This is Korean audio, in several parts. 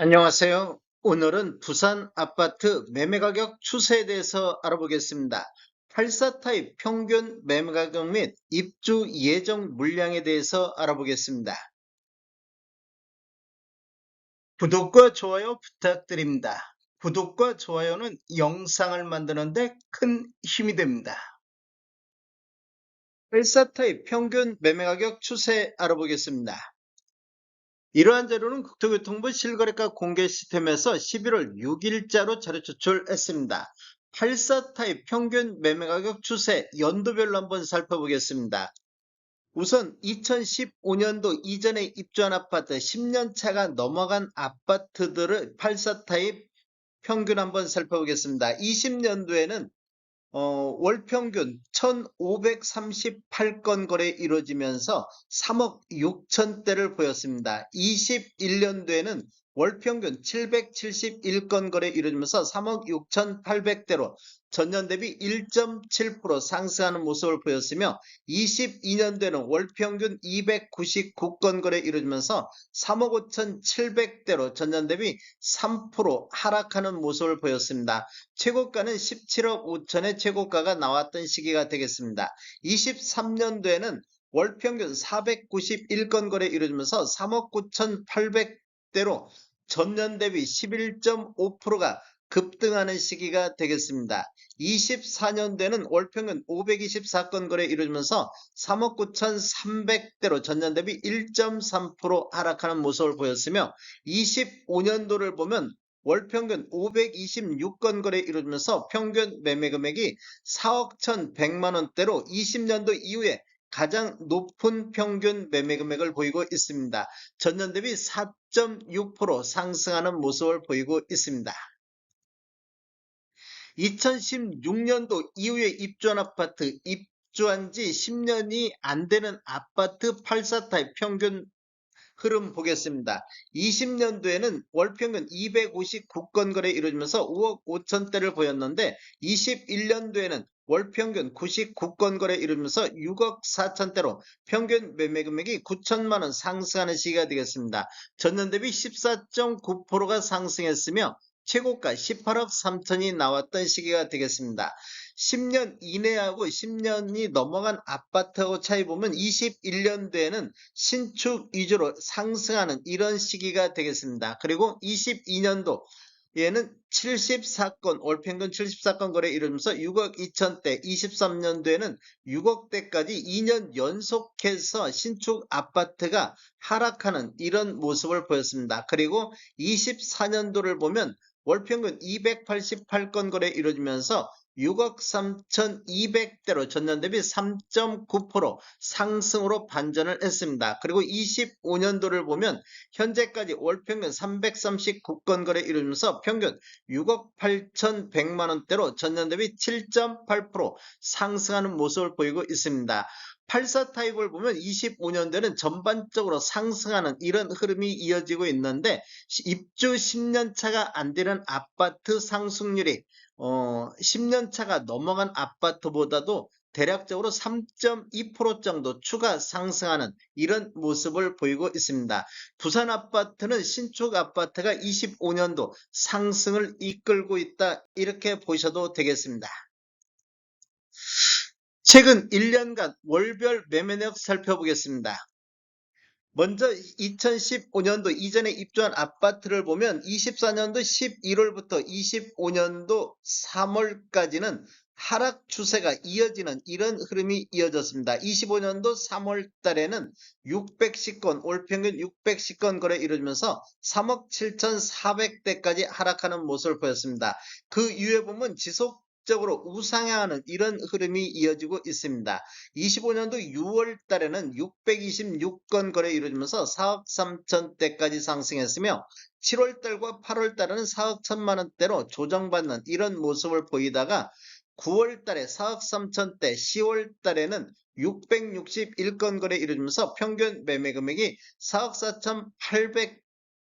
안녕하세요. 오늘은 부산 아파트 매매 가격 추세에 대해서 알아보겠습니다. 84 타입 평균 매매 가격 및 입주 예정 물량에 대해서 알아보겠습니다. 구독과 좋아요 부탁드립니다. 구독과 좋아요는 영상을 만드는데 큰 힘이 됩니다. 84 타입 평균 매매 가격 추세 알아보겠습니다. 이러한 자료는 국토교통부 실거래가 공개 시스템에서 11월 6일자로 자료 제출했습니다. 84 타입 평균 매매 가격 추세 연도별로 한번 살펴보겠습니다. 우선 2015년도 이전에 입주한 아파트 10년 차가 넘어간 아파트들을 84 타입 평균 한번 살펴보겠습니다. 20년도에는 어, 월 평균 1538건 거래 이루어지면서 3억 6천대를 보였습니다. 21년도에는 월 평균 771건 거래 이루어지면서 3억 6,800대로 전년 대비 1.7% 상승하는 모습을 보였으며 22년도에는 월 평균 299건 거래 이루어지면서 3억 5,700대로 전년 대비 3% 하락하는 모습을 보였습니다. 최고가는 17억 5천의 최고가가 나왔던 시기가 되겠습니다. 23년도에는 월 평균 491건 거래 이루어지면서 3억 9,800대로 전년 대비 11.5%가 급등하는 시기가 되겠습니다. 24년도에는 월평균 524건 거래 이루어지면서 3억 9,300대로 전년 대비 1.3% 하락하는 모습을 보였으며 25년도를 보면 월평균 526건 거래 이루어지면서 평균 매매 금액이 4억 1,100만 원대로 20년도 이후에 가장 높은 평균 매매 금액을 보이고 있습니다. 전년 대비 4.6% 상승하는 모습을 보이고 있습니다. 2016년도 이후에 입주한 아파트, 입주한 지 10년이 안 되는 아파트 84타입 평균 흐름 보겠습니다. 20년도에는 월평균 259건 거래 이루어지면서 5억 5천대를 보였는데 21년도에는 월 평균 99건 거래 이루면서 6억 4천대로 평균 매매 금액이 9천만 원 상승하는 시기가 되겠습니다. 전년 대비 14.9%가 상승했으며 최고가 18억 3천이 나왔던 시기가 되겠습니다. 10년 이내하고 10년이 넘어간 아파트하고 차이 보면 21년도에는 신축 위주로 상승하는 이런 시기가 되겠습니다. 그리고 22년도 얘는 74건, 월평균 74건 거래 이루면서 6억 2천대, 23년도에는 6억대까지 2년 연속해서 신축 아파트가 하락하는 이런 모습을 보였습니다. 그리고 24년도를 보면 월평균 288건 거래 이루어지면서 6억 3,200대로 전년 대비 3.9% 상승으로 반전을 했습니다. 그리고 25년도를 보면 현재까지 월 평균 339건 거래 이루면서 평균 6억 8,100만 원대로 전년 대비 7.8% 상승하는 모습을 보이고 있습니다. 84 타입을 보면 25년도에는 전반적으로 상승하는 이런 흐름이 이어지고 있는데 입주 10년 차가 안 되는 아파트 상승률이 어, 10년 차가 넘어간 아파트보다도 대략적으로 3.2% 정도 추가 상승하는 이런 모습을 보이고 있습니다. 부산 아파트는 신축 아파트가 25년도 상승을 이끌고 있다 이렇게 보셔도 되겠습니다. 최근 1년간 월별 매매력 살펴보겠습니다. 먼저 2015년도 이전에 입주한 아파트를 보면 24년도 11월부터 25년도 3월까지는 하락 추세가 이어지는 이런 흐름이 이어졌습니다. 25년도 3월 달에는 610건, 올 평균 610건 거래 이루어지면서 3억 7,400대까지 하락하는 모습을 보였습니다. 그 이후에 보면 지속 적으로 우상향하는 이런 흐름이 이어지고 있습니다. 25년도 6월 달에는 626건 거래 이루어지면서 4억 3천대까지 상승했으며 7월 달과 8월 달에는 4억 1천만 원대로 조정받는 이런 모습을 보이다가 9월 달에 4억 3천대, 10월 달에는 661건 거래 이루어지면서 평균 매매 금액이 4억 4,800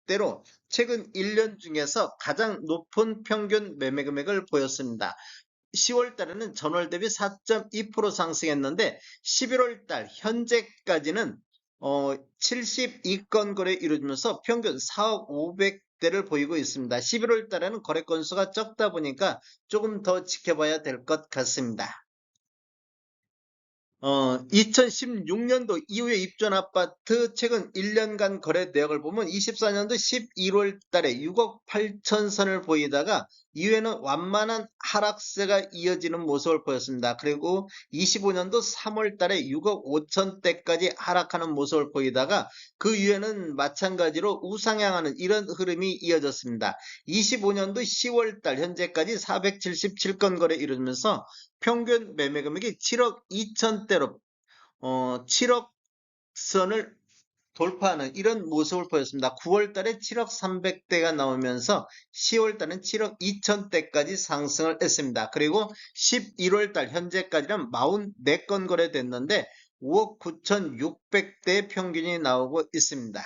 대로 최근 1년 중에서 가장 높은 평균 매매 금액을 보였습니다. 10월 달에는 전월 대비 4.2% 상승했는데 11월 달 현재까지는 어, 72건 거래 이루어지면서 평균 4억 대를 보이고 있습니다. 11월 달에는 거래 건수가 적다 보니까 조금 더 지켜봐야 될 것 같습니다. 어, 2016년도 이후에 입주한 아파트 최근 1년간 거래 내역을 보면 24년도 11월 달에 6억 8천 선을 보이다가 이후에는 완만한 하락세가 이어지는 모습을 보였습니다. 그리고 25년도 3월 달에 6억 5천 대까지 하락하는 모습을 보이다가 그 이후에는 마찬가지로 우상향하는 이런 흐름이 이어졌습니다. 25년도 10월 달 현재까지 477건 거래 이루면서 평균 매매 금액이 7억 2천대로 어, 7억 선을 돌파하는 이런 모습을 보였습니다. 9월 달에 7억 300대가 나오면서 10월 달은 7억 2천대까지 상승을 했습니다. 그리고 11월 달 현재까지는 44건 거래됐는데 5억 9,600대 평균이 나오고 있습니다.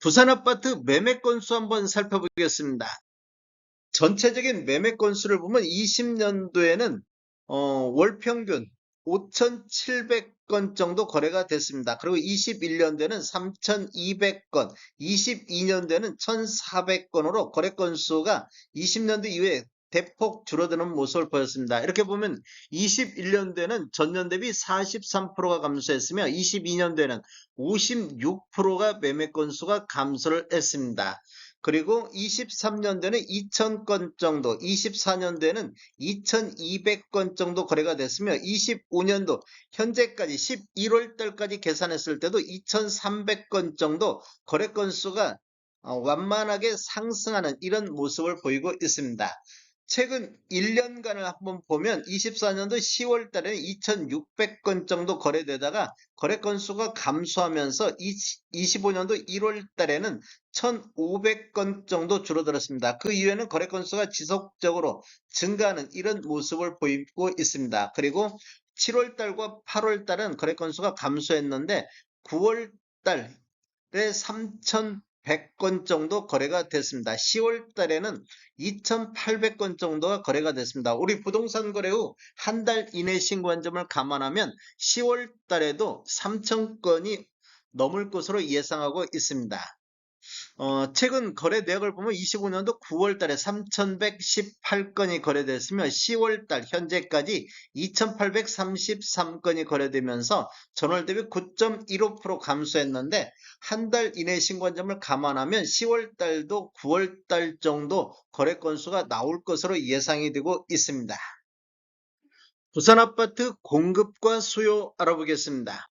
부산 아파트 매매 건수 한번 살펴보겠습니다. 전체적인 매매 건수를 보면 20년도에는 어, 월 평균 5,700건 정도 거래가 됐습니다. 그리고 21년도에는 3,200건, 22년도에는 1,400건으로 거래 건수가 20년도 이후에 대폭 줄어드는 모습을 보였습니다. 이렇게 보면 21년도에는 전년 대비 43%가 감소했으며 22년도에는 56%가 매매 건수가 감소를 했습니다. 그리고 23년도에는 2,000건 정도, 24년도에는 2,200건 정도 거래가 됐으며 25년도 현재까지 11월 달까지 계산했을 때도 2,300건 정도 거래 건수가 어, 완만하게 상승하는 이런 모습을 보이고 있습니다. 최근 1년간을 한번 보면 24년도 10월 달에는 2,600건 정도 거래되다가 거래 건수가 감소하면서 25년도 1월 달에는 1,500건 정도 줄어들었습니다. 그 이후에는 거래 건수가 지속적으로 증가하는 이런 모습을 보이고 있습니다. 그리고 7월 달과 8월 달은 거래 건수가 감소했는데 9월 달에 3,100건 정도 거래가 됐습니다. 10월 달에는 2,800건 정도가 거래가 됐습니다. 우리 부동산 거래 후 한 달 이내 신고한 점을 감안하면 10월 달에도 3,000건이 넘을 것으로 예상하고 있습니다. 어, 최근 거래 내역을 보면 25년도 9월 달에 3,118건이 거래됐으며 10월 달 현재까지 2,833건이 거래되면서 전월 대비 9.15% 감소했는데 한 달 이내 신고점을 감안하면 10월 달도 9월 달 정도 거래 건수가 나올 것으로 예상이 되고 있습니다. 부산 아파트 공급과 수요 알아보겠습니다.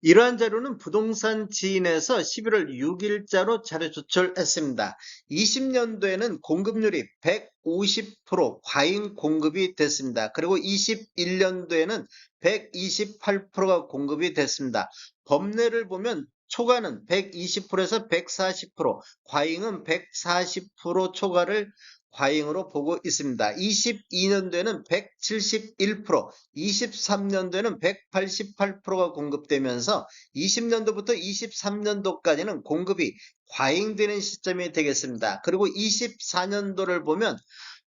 이러한 자료는 부동산 지인에서 11월 6일자로 자료 조철했습니다. 20년도에는 공급률이 150% 과잉 공급이 됐습니다. 그리고 21년도에는 128%가 공급이 됐습니다. 범례를 보면 초과는 120%에서 140%, 과잉은 140% 초과를 과잉으로 보고 있습니다. 22년도에는 171%, 23년도에는 188%가 공급되면서 20년도부터 23년도까지는 공급이 과잉되는 시점이 되겠습니다. 그리고 24년도를 보면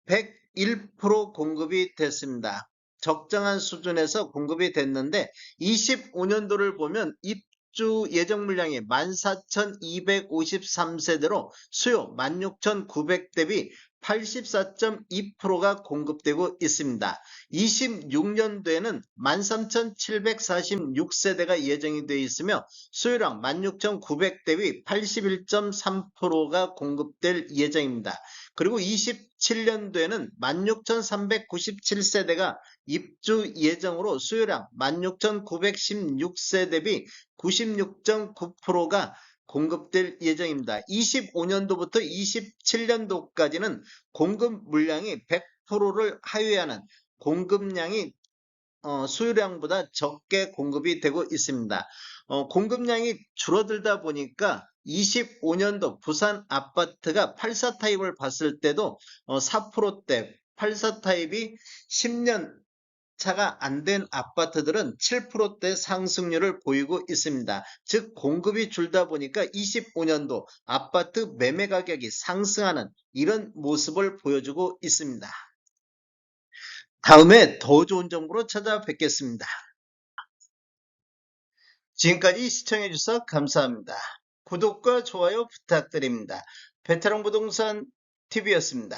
101% 공급이 됐습니다. 적정한 수준에서 공급이 됐는데 25년도를 보면 입주 예정 물량이 14,253세대로 수요 16,900 대비 84.2%가 공급되고 있습니다. 26년도에는 13,746세대가 예정이 되어 있으며 수요량 16,900 대비 81.3%가 공급될 예정입니다. 그리고 27년도에는 16,397세대가 입주 예정으로 수요량 16,916세 대비 96.9%가 공급될 예정입니다. 25년도부터 27년도까지는 공급 물량이 100%를 하회하는 공급량이 어, 수요량보다 적게 공급이 되고 있습니다. 어, 공급량이 줄어들다 보니까 25년도 부산 아파트가 84 타입을 봤을 때도 어, 4%대 84 타입이 10년 차가 안 된 아파트들은 7%대 상승률을 보이고 있습니다. 즉 공급이 줄다 보니까 25년도 아파트 매매 가격이 상승하는 이런 모습을 보여주고 있습니다. 다음에 더 좋은 정보로 찾아뵙겠습니다. 지금까지 시청해 주셔서 감사합니다. 구독과 좋아요 부탁드립니다. 베테랑 부동산 TV였습니다.